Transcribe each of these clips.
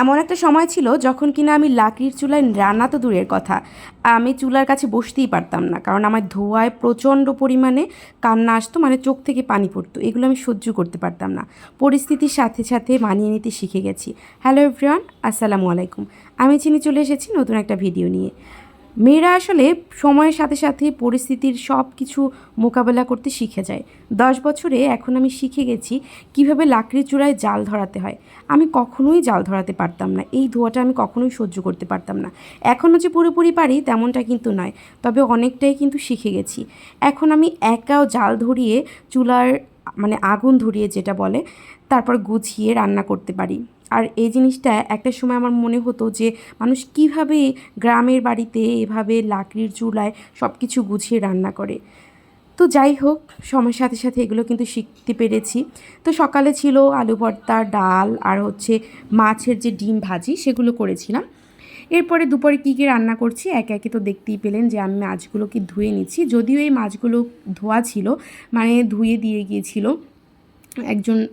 এমন একটা সময় ছিল যখন কিনা আমি লাকড়ির চুলায় রান্না তো দূরের কথা। আমি চুলার কাছে বসতেই পারতাম না, কারণ আমার ধোয়ায় প্রচণ্ড পরিমাণে কান্না আসতো মানে চোখ থেকে পানি পড়তো। এগুলো আমি সহ্য করতে পারতাম না। পরিস্থিতির সাথে সাথে মানিয়ে নিতে শিখে গেছি। হ্যালো এভরিওয়ান, আসসালামু আলাইকুম। আমি চিনি চলে এসেছি নতুন একটা ভিডিও নিয়ে। মেয়েরা আসলে সময়ের সাথে সাথে পরিস্থিতির সব কিছু মোকাবেলা করতে শিখে যায়। দশ বছরে এখন আমি শিখে গেছি কীভাবে লাকড়ির চূড়ায় জাল ধরাতে হয়। আমি কখনোই জাল ধরাতে পারতাম না। এই ধোঁয়াটা আমি কখনোই সহ্য করতে পারতাম না। এখনও যে পুরোপুরি পারি তেমনটা কিন্তু নয়, তবে অনেকটাই কিন্তু শিখে গেছি। এখন আমি একাও জাল ধরিয়ে চুলার মানে আগুন ধরিয়ে যেটা বলে, তারপর গুছিয়ে রান্না করতে পারি। আর এই জিনিসটা একটা সময় আমার মনে হতো যে মানুষ কীভাবে গ্রামের বাড়িতে এভাবে লাকড়ির চুলায় সব কিছু গুছিয়ে রান্না করে। তো যাই হোক, সময়ের সাথে সাথে এগুলো কিন্তু শিখতে পেরেছি। তো সকালে ছিল আলু ভর্তা, ডাল আর হচ্ছে মাছের যে ডিম ভাজি সেগুলো করেছিলাম। এরপরে দুপুরে কী কী রান্না করছি একে একে তো দেখতেই পেলেন যে আমি মাছগুলোকে ধুয়ে নিচ্ছি। যদিও এই মাছগুলো ধোয়া ছিল মানে ধুয়ে দিয়ে গিয়েছিল। একজন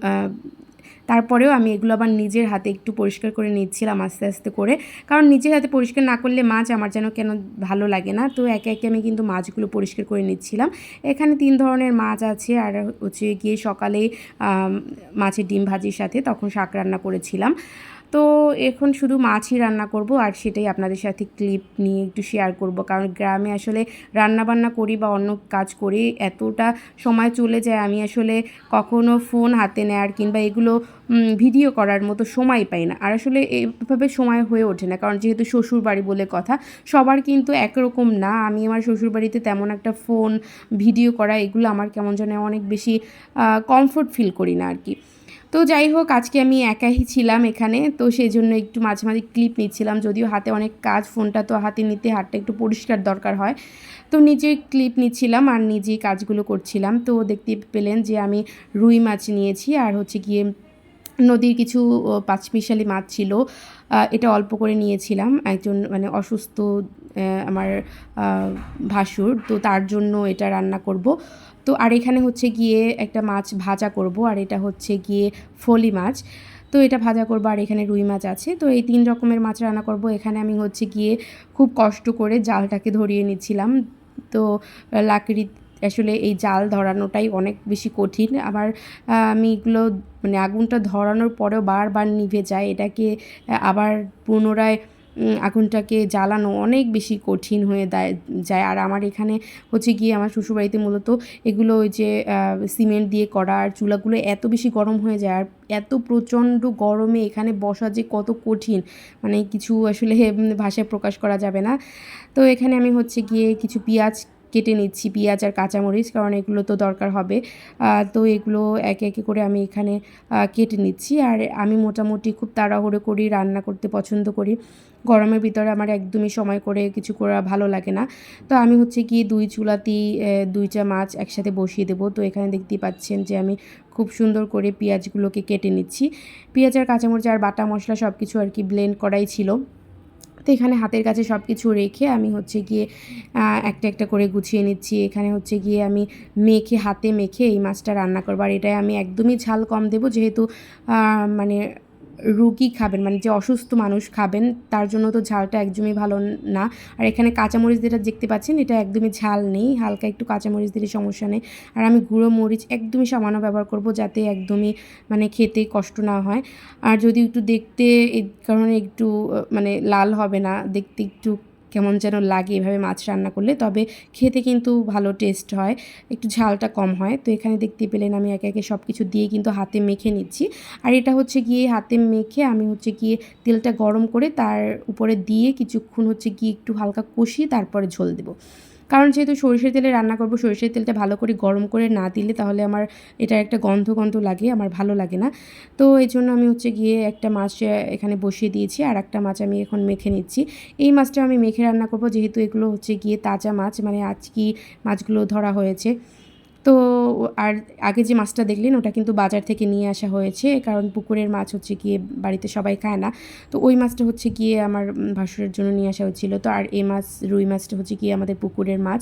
তারপরেও আমি এগুলো আবার নিজের হাতে একটু পরিষ্কার করে নিচ্ছিলাম আস্তে আস্তে করে। কারণ নিজের হাতে পরিষ্কার না করলে মাছ আমার যেন কেন ভালো লাগে না। তো একে একে আমি কিন্তু মাছগুলো পরিষ্কার করে নিচ্ছিলাম। এখানে তিন ধরনের মাছ আছে। আর হচ্ছে গিয়ে সকালে মাছের ডিম ভাজির সাথে তখন শাক রান্না করেছিলাম। তো এখন শুধু মাছই রান্না করব আর সেটাই আপনাদের সাথে ক্লিপ নিয়ে একটু শেয়ার করব। কারণ গ্রামে আসলে রান্না বান্না করি বা অন্য কাজ করি, এতটা সময় চলে যায় আমি আসলে কখনো ফোন হাতে নেয়ার কিংবা এগুলো ভিডিও করার মতো সময় পাই না। আর আসলে এভাবে সময় হয়ে ওঠে না। কারণ যেহেতু শ্বশুর বাড়ি বলে কথা, সবার কিন্তু একরকম না। আমি আমার শ্বশুর বাড়িতে তেমন একটা ফোন ভিডিও করা এগুলো আমার কেমন যেন অনেক বেশি কমফোর্ট ফিল করি না আর কি। তো যাই হোক, আজকে আমি একাই ছিলাম এখানে। তো সেই জন্য একটু মাঝে মাঝে ক্লিপ নিচ্ছিলাম, যদিও হাতে অনেক কাজ, ফোনটা তো হাতে নিতে হাতটা একটু পরিষ্কার দরকার হয়। তো নিজে ক্লিপ নিচ্ছিলাম আর নিজেই কাজগুলো করছিলাম। তো দেখতে পেলেন যে আমি রুই মাছ নিয়েছি, আর হচ্ছে গিয়ে নদীর কিছু পাঁচমিশালি মাছ ছিল। এটা অল্প করে নিয়েছিলাম। একজন মানে অসুস্থ আমার ভাসুর। তো তার জন্য এটা রান্না করব। তো আর এখানে হচ্ছে গিয়ে একটা মাছ ভাজা করব। আর এটা হচ্ছে গিয়ে ফলি মাছ। তো এটা ভাজা করব আর এখানে রুই মাছ আছে। তো এই তিন রকমের মাছ রান্না করব। এখানে আমি হচ্ছে গিয়ে খুব কষ্ট করে জালটাকে ধরিয়ে নিচ্ছিলাম। তো লাকড়ি, আসলে এই জাল ধরানোটাই অনেক বেশি কঠিন। আবার আমি এগুলো মানে আগুনটা ধরানোর পরেও বারবার নিভে যায়। এটাকে আবার পুনরায় আগুনটাকে জ্বালানো অনেক বেশি কঠিন হয়ে দেয়, যায়। আর আমার এখানে হচ্ছে গিয়ে আমার শ্বশুরবাড়িতে মূলত এগুলো ওই যে সিমেন্ট দিয়ে করা আর চুলাগুলো এত বেশি গরম হয়ে যায় আর এত প্রচণ্ড গরমে এখানে বসা যে কত কঠিন মানে কিছু আসলে ভাষায় প্রকাশ করা যাবে না। তো এখানে আমি হচ্ছে গিয়ে কিছু পেঁয়াজ কেটে নিচ্ছি পেঁয়াজ আর কাঁচামরিচ কারণ এগুলো তো দরকার হবে। তো এগুলো একে একে করে আমি এখানে কেটে নিচ্ছি। আর আমি মোটামুটি খুব তাড়াহুড়ো করি রান্না করতে পছন্দ করি। গরমের ভিতরে আমার একদমই সময় করে কিছু করা ভালো লাগে না। তো আমি হচ্ছে কি দুই চুলাতেই আহ, দুইটা মাছ একসাথে বসিয়ে দেবো। তো এখানে দেখতেই পাচ্ছেন যে আমি খুব সুন্দর করে পেঁয়াজগুলোকে কেটে নিচ্ছি। পেঁয়াজ আর কাঁচামরিচ আর বাটা মশলা সব কিছু আর কি ব্লেন্ড করাই ছিল। তো এখানে হাতের কাছে সব কিছু রেখে আমি হচ্ছে গিয়ে একটা একটা করে গুছিয়ে নিচ্ছি। এখানে হচ্ছে গিয়ে আমি মেখে, হাতে মেখে এই মাছটা রান্না করব। আর এটাই আমি একদমই ঝাল কম দেবো যেহেতু মানে রুগী খাবেন মানে যে অসুস্থ মানুষ খাবেন, তার জন্য তো ঝালটা একদমই ভালো না। আর এখানে কাঁচামরিচ যেটা দেখতে পাচ্ছেন, এটা একদমই ঝাল নেই, হালকা একটু কাঁচামরিচ দিলে সমস্যা নেই। আর আমি গুঁড়ো মরিচ একদমই সামান্য ব্যবহার করব যাতে একদমই মানে খেতে কষ্ট না হয়। আর যদি একটু দেখতে এই কারণে একটু মানে লাল হবে না, দেখতে একটু কেমন যেন লাগে এভাবে মাছ রান্না করলে, তবে খেতে কিন্তু ভালো টেস্ট হয়, একটু ঝালটা কম হয়। তো এখানে দেখতে পেলেন আমি একে একে সব কিছু দিয়ে কিন্তু হাতে মেখে নিচ্ছি। আর এটা হচ্ছে গিয়ে হাতে মেখে আমি হচ্ছে গিয়ে তেলটা গরম করে তার উপরে দিয়ে কিছুক্ষণ হচ্ছে গিয়ে একটু হালকা কষিয়ে তারপরে ঝোল দেবো। কারণ যেহেতু সরিষের তেলে রান্না করব, সরিষের তেলটা ভালো করে গরম করে না দিলে তাহলে আমার এটা একটা গন্ধ গন্ধ লাগে, আমার ভালো লাগে না। তো এই জন্য আমি হচ্ছে গিয়ে একটা মাছ এখানে বসিয়ে দিয়েছি, আর একটা মাছ আমি এখন মেখে নিচ্ছি। এই মাছটা আমি মেখে রান্না করব, যেহেতু এগুলো হচ্ছে গিয়ে তাজা মাছ মানে আজকে মাছগুলো ধরা হয়েছে। তো আর আগে যে মাছটা দেখলেন, ওটা কিন্তু বাজার থেকে নিয়ে আসা হয়েছে। কারণ পুকুরের মাছ হচ্ছে গিয়ে বাড়িতে সবাই খায় না। তো ওই মাছটা হচ্ছে গিয়ে আমার ভাসুরের জন্য নিয়ে আসা হয়েছিল। তো আর এই মাছ, রুই মাছটা হচ্ছে গিয়ে আমাদের পুকুরের মাছ।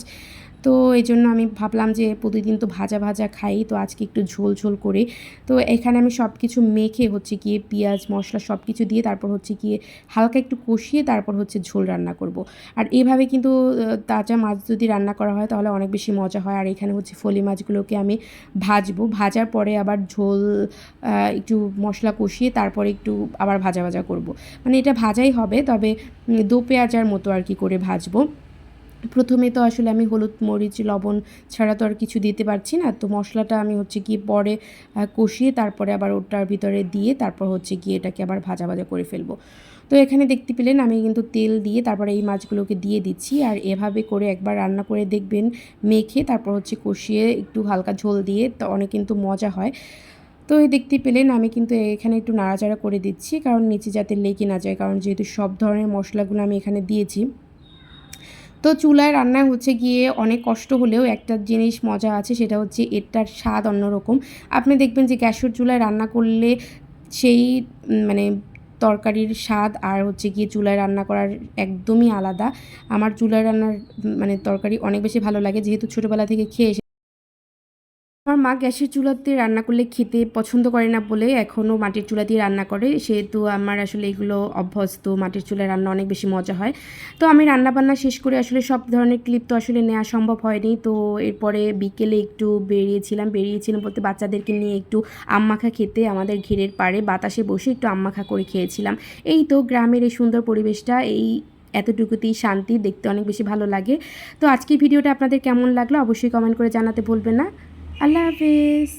তো এই জন্য আমি ভাবলাম যে প্রতিদিন তো ভাজা ভাজা খাই, তো আজকে একটু ঝোল ঝোল করে। তো এখানে আমি সব কিছু মেখে হচ্ছে গিয়ে পেঁয়াজ, মশলা সব কিছু দিয়ে তারপর হচ্ছে গিয়ে হালকা একটু কষিয়ে তারপর হচ্ছে ঝোল রান্না করব। আর এভাবে কিন্তু তাজা মাছ যদি রান্না করা হয়, তাহলে অনেক বেশি মজা হয়। আর এখানে হচ্ছে ফলি মাছগুলোকে আমি ভাজবো। ভাজার পরে আবার ঝোল একটু মশলা কষিয়ে তারপরে একটু আবার ভাজা ভাজা করব। মানে এটা ভাজাই হবে, তবে দো পেঁয়াজার মতো আর কি করে ভাজবো। প্রথমে তো আসলে আমি হলুদ, মরিচ, লবণ ছাড়া তো আর কিছু দিতে পারছি না। তো মশলাটা আমি হচ্ছে গিয়ে পরে কষিয়ে তারপরে আবার ওটার ভিতরে দিয়ে তারপর হচ্ছে গিয়ে এটাকে আবার ভাজা ভাজা করে ফেলব। তো এখানে দেখতে পেলেন আমি কিন্তু তেল দিয়ে তারপরে এই মাছগুলোকে দিয়ে দিচ্ছি আর এভাবে করে একবার রান্না করে দেখবেন, মেখে তারপর হচ্ছে কষিয়ে একটু হালকা ঝোল দিয়ে তো অনেক কিন্তু মজা হয়। তো এই দেখতে পেলেন আমি কিন্তু এখানে একটু নাড়াচাড়া করে দিচ্ছি কারণ নিচে যাতে লেগে না যায় কারণ যেহেতু সব ধরনের মশলাগুলো আমি এখানে দিয়েছি। তো চুলায় রান্না হচ্ছে গিয়ে অনেক কষ্ট হলেও একটা জিনিস মজা আছে সেটা হচ্ছে এটার স্বাদ অন্যরকম। আপনি দেখবেন যে গ্যাসের চুলায় রান্না করলে সেই মানে তরকারির স্বাদ আর হচ্ছে গিয়ে চুলায় রান্না করার একদমই আলাদা। আমার চুলায় রান্নার মানে তরকারি অনেক বেশি ভালো লাগে। যেহেতু ছোটোবেলা থেকে খেয়ে মা গ্যাসের চুলাতে রান্না করলে খেতে পছন্দ করে না বলে এখনও মাটির চুলা দিয়ে রান্না করে। সেহেতু আমার আসলে এগুলো অভ্যস্ত, মাটির চুলায় রান্না অনেক বেশি মজা হয়। তো আমি রান্না বান্না শেষ করে আসলে সব ধরনের ক্লিপ তো আসলে নেওয়া সম্ভব হয়নি। তো এরপরে বিকেলে একটু বেরিয়েছিলাম। বেরিয়েছিলাম বলতে বাচ্চাদেরকে নিয়ে একটু আম্মাখা খেতে আমাদের ঘিরের পাড়ে বাতাসে বসে একটু আম্মাখা করে খেয়েছিলাম। এই তো গ্রামের এই সুন্দর পরিবেশটা, এই এতটুকুতেই শান্তি, দেখতে অনেক বেশি ভালো লাগে। তো আজকের ভিডিওটা আপনাদের কেমন লাগল অবশ্যই কমেন্ট করে জানাতে ভুলবেন না। আল্লাহ হাফিজ